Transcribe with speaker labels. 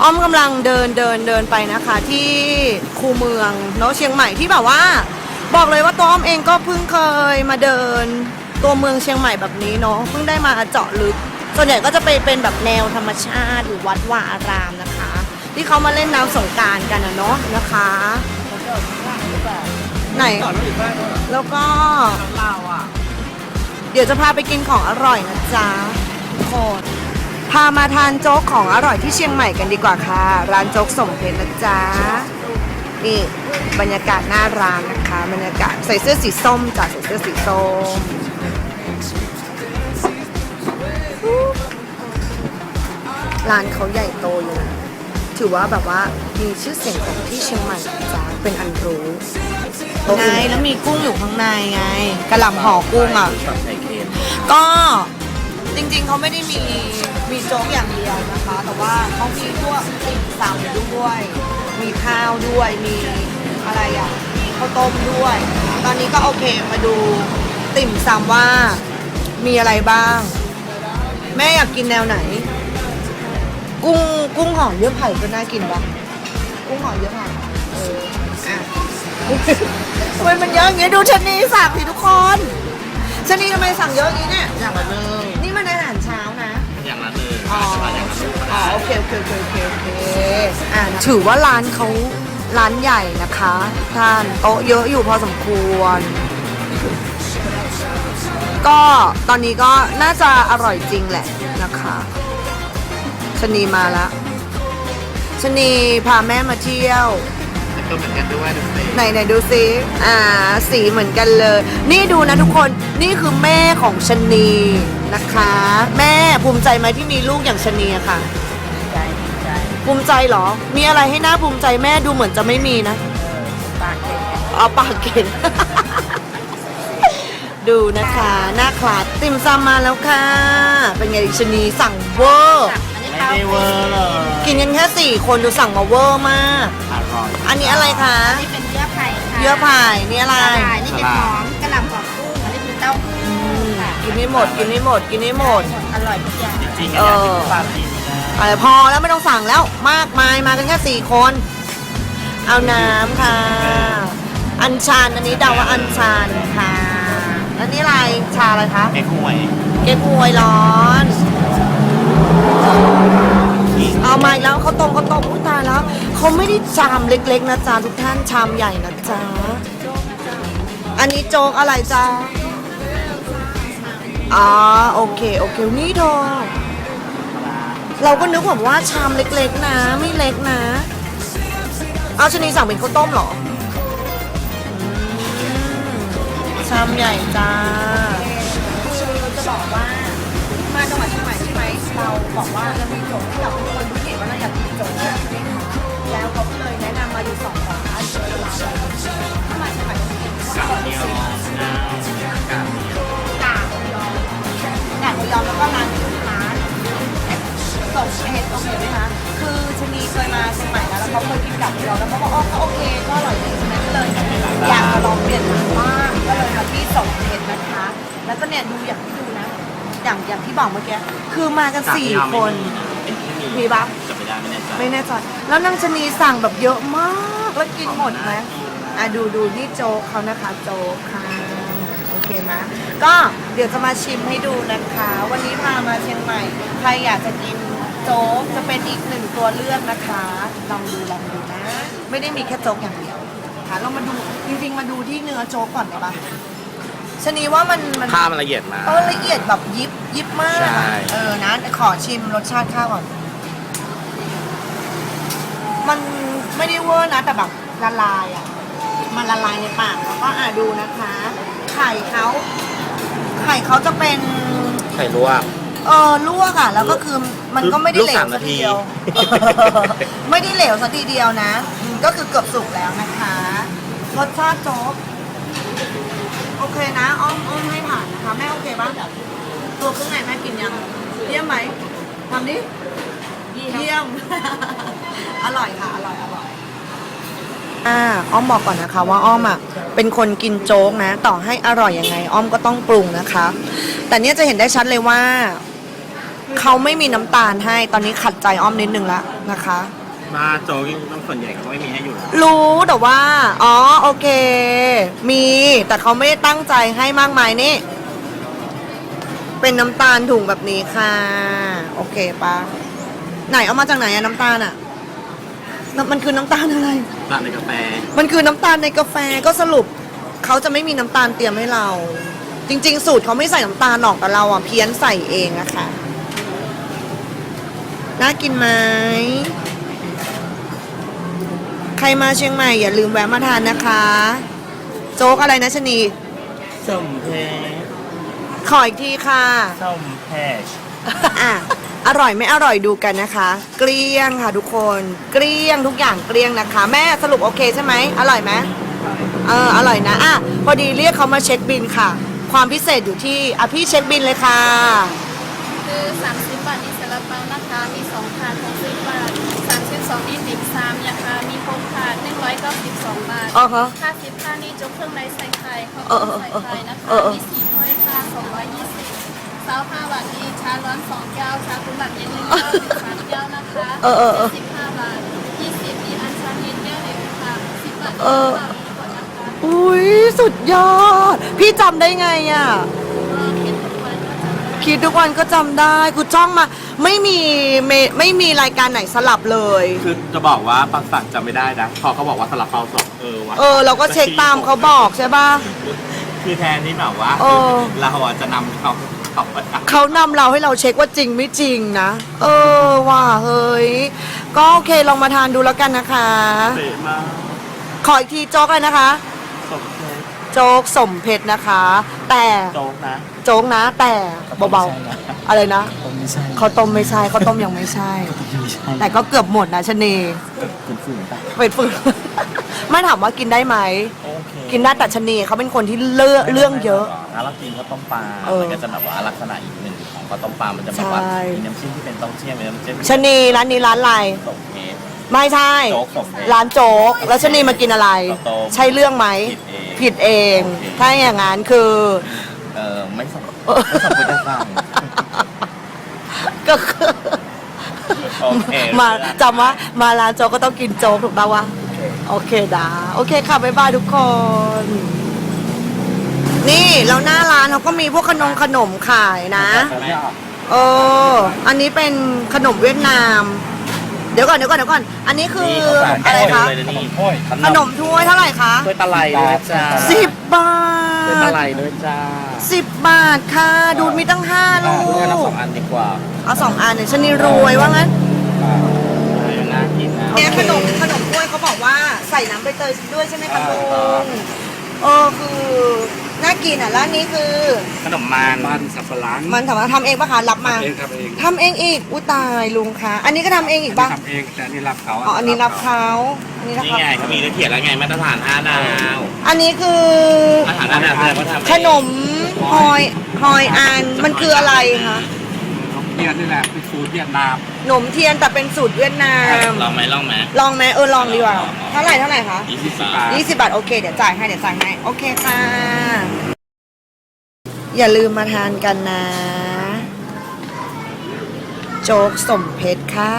Speaker 1: อ้อมกำลังเดินเดินเดินไปนะคะ ที่คูเมืองเนาะเชียงใหม่ที่แบบว่า บอกเลยว่าตัวอ้อมเองก็เพิ่งเคยมาเดินตัวเมืองเชียงใหม่แบบนี้เนาะเพิ่งได้มาเจาะลึก ส่วนใหญ่ก็จะไปเป็นแบบแนวธรรมชาติหรือวัดวาอารามนะคะ ที่เขามาเล่นน้ำสงการกันนะเนาะนะคะ ไหน
Speaker 2: ต่อแล้วกบ้างเหรอ
Speaker 1: แล้วก็
Speaker 2: เราอะ
Speaker 1: เดี๋ยวจะพาไปกินของอร่อยนะจ๊ะทุกคน พามาทานโจ๊กของอร่อยที่เชียงใหม่กันดีกว่าค่ะ ร้านโจ๊กสมเพชรนะจ๊ะ นี่บรรยากาศหน้าร้านนะคะ บรรยากาศใส่เสื้อสีส้มจ้ะใส่เสื้อสีส้มร้านเขาใหญ่โตอยู่นะถือว่าแบบว่ามีชื่อเสียงของที่เชียงใหม่นะจ๊ะเป็นอันรู้ไงแล้วมีกุ้งอยู่ข้างในไงกระหล่ำห่อกุ้งอะ
Speaker 2: ช็อตไข่เค็ม
Speaker 1: ก็จริงๆเขาไม่ได้มี มีโจ๊กอย่างเดียวนะคะ แต่ว่าเขามีพวกติ่มซำด้วย มีข้าวด้วย มีอะไรอะมีข้าวต้มด้วย ตอนนี้ก็โอเคมาดูติ่มซำว่ามีอะไรบ้าง แม่อยากกินแนวไหน กุ้งกุ้งห่อเยื่อไผ่ก็น่ากินปะกุ้งห่อเยื่อไผ่เอออะทำไมมันเยอะอย่างเงี้ยดูชนีสั่งสิทุกคนชนีทำไมสั่งเยอะอย่างนี้เนี่ย
Speaker 2: อย่างละหนึ่ง
Speaker 1: อ๋
Speaker 2: อ
Speaker 1: อ๋อโอเคโอเคโอเคโอเคโอเคอ่าถือว่าร้านเขาร้านใหญ่นะคะ ท่านโต๊ะเยอะอยู่พอสมควร ก็ตอนนี้ก็น่าจะอร่อยจริงแหละนะคะชนีมาแล้วชนีพาแม่มาเที่ยว
Speaker 2: ก็เหมือนกันด้วยดูสิ
Speaker 1: ไหนไหนดูซิอ่า สีเหมือนกันเลย นี่ดูนะทุกคน นี่คือแม่ของชะนีนะคะ แม่ภูมิใจไหมที่มีลูกอย่างชะนีอะค่ะ
Speaker 2: ใจใจ
Speaker 1: ภูมิใจเหรอ มีอะไรให้น่าภูมิใจแม่ดูเหมือนจะไม่มีนะ
Speaker 2: ปากเค็ม
Speaker 1: เอาปากเก่ง ดูนะคะ หน้าคลาดติ่มซำมาแล้วค่ะ เป็นไงชะนีสั่งเวอร์
Speaker 2: ไม่ได้เวอร์เลย
Speaker 1: กินกันแค่สี่คนดูสั่งมาเวอร์มาก
Speaker 2: อร่อย
Speaker 1: อันนี้อะไรคะ
Speaker 3: อันนี้เป็นเยื่อไผ่ค่ะ
Speaker 1: เยื่อไผ่นี่อะไร
Speaker 3: สาหร่ายนี่เป็นหอมกระหล่ำกรอบกุ้งอันนี้คือเต้าหู้ค่ะ
Speaker 1: กินให้หมด กินให้หมด กินให้หมด
Speaker 3: อร่อยทุกอย่าง
Speaker 2: จริงๆอะอยากกินปลาจีนนะ
Speaker 1: อะไรพอแล้วไม่ต้องสั่งแล้วมากมายมากันแค่สี่คน เอาน้ำค่ะ อัญชันอันนี้เดาว่าอัญชันค่ะแล้วนี่อะไรชาอะไรคะ
Speaker 2: เก๊กฮวย
Speaker 1: เก๊กฮวยร้อน เขาไม่ได้ชามเล็กๆนะจ๊ะทุกท่านชามใหญ่นะจ๊ะอันนี้โจ๊กอะไรจ๊ะอ๋อโอเคโอเคนี่เธอเราก็นึกแบบว่าชามเล็กๆนะ ไม่เล็กนะ เอาชนีสั่งเป็นข้าวต้มเหรอ ชามใหญ่จ้า
Speaker 3: คือจะบอกว่ามาจังหวัดเชียงใหม่ใช่ไหมเราบอกว่าเรามีโจทย์ที่เราเป็นคนที่เห็นว่าเราอยากกินโจ๊ก แล้วเขาก็เลยแนะนำมาอยู่สองร้านเจอร้านถ้ามาเชียงใหม่ต้องกิน
Speaker 2: กากเดียวน้ำกากเดียว
Speaker 3: กากหมูยอแหนมหมูยอแล้วก็ร้านที่ร้านส่งเห็ดโอเคไหมคะคือชนีเคยมาเชียงใหม่แล้วแล้วเขาเคยกินกากหมูยอแล้วเขาบอกอ๋อก็โอเคก็อร่อยดีใช่ไหมก็เลยอยากจะลองเปลี่ยนร้านบ้างก็เลยมาที่ส่งเห็ดนะคะ แล้วก็เนี่ยดูอย่างที่ดูนะ
Speaker 1: อย่างอย่างที่บอกเมื่อกี้คือมากันสี่คน
Speaker 2: เป็นที่มี
Speaker 1: มีปะ
Speaker 2: จะ ไม่ได้ไม่แน่ใจ
Speaker 1: ไม่แน่ใจแล้วนางชนีสั่งแบบเยอะมากแล้วกินหมดไหมอะดูดูนี่โจ๊กเขานะคะโจ๊กค่ะโอเคไหมก็เดี๋ยวจะมาชิมให้ดูนะคะ วันนี้พามาเชียงใหม่ใครอยากจะกินโจ๊กจะเป็นอีกหนึ่งตัวเลือกนะคะลองดูลองดูนะ ไม่ได้มีแค่โจ๊กอย่างเดียวค่ะเรามาดูจริงๆมาดูที่เนื้อโจ๊กก่อนได้ปะชนีว่ามันมัน
Speaker 2: ผ้ามันละเอียดมาก
Speaker 1: เออละเอียดแบบยิบยิบมาก
Speaker 2: ใช่
Speaker 1: เออนะขอชิมรสชาติข้าวก่อน มันไม่ได้เวอร์นะแต่แบบละลายอะ มันละลายในปากแล้วก็อ่าดูนะคะ ไข่เขาไข่เขาจะเป็น
Speaker 2: ไข่ลวก
Speaker 1: เออลวกอะ แล้วก็คือมันก็ไม่ได้เหลว
Speaker 2: ลูกสาม
Speaker 1: สั
Speaker 2: นาที
Speaker 1: ทีเดียว ไม่ได้เหลวสักทีเดียวนะอืมก็คือเกือบสุกแล้วนะคะรสชาติโจ๊กโอเคนะ อ้อมอ้อมให้ผ่านนะคะแม่โอเคบ้างตัวเครื่องในแม่กินยังเยี่ยมไหมทำดิ เยี่ยม อร่อยค่ะ อร่อย อร่อย อ่าอ้อมบอกก่อนนะคะว่าอ้อมอะเป็นคนกินโจ๊กนะ ต่อให้อร่อยยังไง อ้อมก็ต้องปรุงนะคะ แต่เนี้ยจะเห็นได้ชัดเลยว่า เขาไม่มีน้ำตาลให้ตอนนี้ขัดใจอ้อมนิดนึงแล้วนะคะ
Speaker 2: มาโจ๊กต้องส่วนใหญ่เขาไม่มีให้อยู่แล้ว
Speaker 1: รู้แต่ว่า อ๋อโอเค มีแต่เขาไม่ได้ตั้งใจให้มากมายนี่ เป็นน้ำตาลถุงแบบนี้ค่ะ โอเคปะ ไหนเอามาจากไหนอะน้ำตาลอะน้ำมันคือน้ำตาลอะไร
Speaker 2: ร้านในกาแฟ
Speaker 1: มันคือน้ำตาลในกาแฟก็สรุปเขาจะไม่มีน้ำตาลเตรียมให้เรา จริง ๆ สูตรเขาไม่ใส่น้ำตาลหรอกแต่เราอะเพี้ยนใส่เองอะค่ะน่ากินไหมใครมาเชียงใหม่อย่าลืมแวะมาทานนะคะ โจ๊กอะไรนะชะนี
Speaker 2: ส้มเพ
Speaker 1: ขออีกทีค่ะ
Speaker 2: ส้มแพช
Speaker 1: อะ อร่อยไม่อร่อยดูกันนะคะ เกลี้ยงค่ะทุกคน เกลี้ยงทุกอย่างเกลี้ยงนะคะ แม่สรุปโอเคใช่ไหมอร่อยไหมเอออร่อยนะอะพอดีเรียกเขามาเช็คบินค่ะ ความพิเศษอยู่ที่อะพี่เช็คบินเลยค่ะ
Speaker 4: คือ30บาทนี่ซาลาเปานะคะ มี2ถาด60บาท32นี่ติ่มซำนะคะ มี6ถาด192บาท
Speaker 1: อ๋อฮะ
Speaker 4: 50ถาดนี่จกเครื่องในใส่ไข่ข้าว
Speaker 1: เออ
Speaker 4: ต้ม
Speaker 1: เออ
Speaker 4: ใส่ไข่นะคะ
Speaker 1: เออเออ
Speaker 4: มีสี่ถ้วยค่ะ220 สาวห้าบาทนี่ชาร้อน2แก้วชาคุณแบบเย็นหนึ่งแก้วถึงสามแก้วนะคะ
Speaker 1: เออเออเออ
Speaker 4: 75บาท20มีอันชันเย็นแก้วเดียวค่ะ10บาท
Speaker 1: เออ
Speaker 4: 20บาทมีกดนะคะ
Speaker 1: อุ้ยสุดยอด พี่จำได้ไงอะ
Speaker 4: เออคิดทุกวันก็จะ
Speaker 1: คิดทุกวันก็จำได้กูจ้องมา ไม่มีเมไม่มีรายการไหนสลับเลย
Speaker 2: คือจะบอกว่าปักสั่งจำไม่ได้นะพอเขาบอกว่าสลับเปาสดเออวะ
Speaker 1: เออ เราก็เช็คตามเขาบอกใช่ป่ะ
Speaker 2: คือแทนที่แบบว่า
Speaker 1: เออ
Speaker 2: เราอะจะนำเขา เขาไปท
Speaker 1: เขานำเราให้เราเช็คว่าจริงไม่จริงนะ เออว่าเฮ้ย ก็โอเคลองมาทานดูแล้วกันนะคะำ
Speaker 2: เตะมา
Speaker 1: ขออีกทีโจ๊กเลยนะคะ
Speaker 2: สมเพช
Speaker 1: โจ๊กสมเพชรนะคะ แต่
Speaker 2: โจ๊กนะ
Speaker 1: โจ๊กนะแต่เบาๆ อะไรนะ
Speaker 2: ผมไม่ใช่
Speaker 1: ข้าวต้มไม่ใช่ข้าวต้มยังไม่ใช่
Speaker 2: ไม่ใช่
Speaker 1: แต่ก็เกือบหมดนะชะนี
Speaker 2: คุณฝืนปะ
Speaker 1: เป็นฝึกไม่ถามว่ากินได้ไหม
Speaker 2: โอเค
Speaker 1: กินได้แต่ชะนีเขาเป็นคนที่เลือกเรื่องเยอะ
Speaker 2: ถ้าเรากินข้าวต้มปลา
Speaker 1: เออ
Speaker 2: มันก็จะแบบว่าลักษณะอีกหนึ่งของข้าวต้มปลา มันจะแบบว่า
Speaker 1: ใช่
Speaker 2: มีน้ำจิ้มที่เป็นเต้าเจี้ยวมีน้ำจิ้ม
Speaker 1: ชะนีร้านนี้ร้านอะไร
Speaker 2: สมเพช
Speaker 1: ไม่ใช่
Speaker 2: โจ๊กสมเพช
Speaker 1: ร้านโจ๊กแล้วชะนีมากินอะไร
Speaker 2: ข้าวต้ม
Speaker 1: ใช่เรื่องไหม
Speaker 2: ผิดเอง
Speaker 1: ผิดเอง
Speaker 2: โอเค
Speaker 1: ถ้าอย่างนั้นคือ
Speaker 2: เออไม่สม
Speaker 1: เออ
Speaker 2: ไม่สมควรจะสั่ง
Speaker 1: ก็คือ
Speaker 2: โอเค
Speaker 1: มาจำว่ามาร้านโจ๊กก็ต้องกินโจ๊กถูกป่าวะ โอเคดาโอเคค่ะบ๊ายบายทุกคน นี่แล้วหน้าร้านเขาก็มีพวกขนมขนมขายนะ เออ อันนี้เป็นขนมเวียดนาม เดี๋ยวก่อนเดี๋ยวก่อนเดี๋ยวก่อน อันนี้คืออะไรคะ
Speaker 2: เลยนะนี่ถ้วย
Speaker 1: ขนมถ้วยเท่าไหร่คะ
Speaker 2: ถ้วยตะไลด้วยจ้า
Speaker 1: สิบบา
Speaker 2: ถ้วยตะไล
Speaker 1: ท
Speaker 2: ด้วยจ้า
Speaker 1: สิบบาทค่ะ ดูดมีตั้งห้าลู
Speaker 2: ถ้วยละ
Speaker 1: ก
Speaker 2: สองอันดีกว่า
Speaker 1: เอาสองอันเนี่ยชนีรวยว่างั้น
Speaker 2: น่ากินนะ
Speaker 1: เนี่ยขนมขนมกล้วยเขาบอกว่าใส่น้ำใบเตยด้วยใช่ไหมคะลุงเออคือน่ากินอะแล้วอันนี้คือ
Speaker 2: ขนมมัน
Speaker 5: มันสับปะหลัง
Speaker 1: มันถามว่าทำเองปะคะรับมา
Speaker 5: ทำเองทำเอง
Speaker 1: ทำเองอีกอุ้ตายลุงคะอันนี้ก็ทำเองอีกปะ
Speaker 5: ทำเองแต่อันนี้รับเขา
Speaker 1: อ๋ออันนี้รับเขาอันนี้รับ
Speaker 2: นี่
Speaker 1: เขา
Speaker 2: ไงเขามีเขียนแล้วไงมาตรฐาน5ดาว
Speaker 1: อันนี้คือ
Speaker 2: มาตรฐาน5ดาวแสดงว่าทำเอง
Speaker 1: ขนมฮอยฮอยอันมันคืออะไรคะ
Speaker 5: เขาเพียนนี่แหละเป็นสูตรเวียดนาม
Speaker 1: ข นมเทียนแต่เป็นสูตรเวียดนาม
Speaker 2: ลองไหมลองไหม
Speaker 1: ลองไหมเออลองดีกว่าเท่าไหร่เท่าไหร่คะ
Speaker 2: ยี่สิบบาท
Speaker 1: ยี่สิบบาท โอเค เดี๋ยวจ่ายให้เดี๋ยวจ่ายให้โอเคค่ะ อย่าลืมมาทานกันนะ โจ๊กสมเพชรค่ะ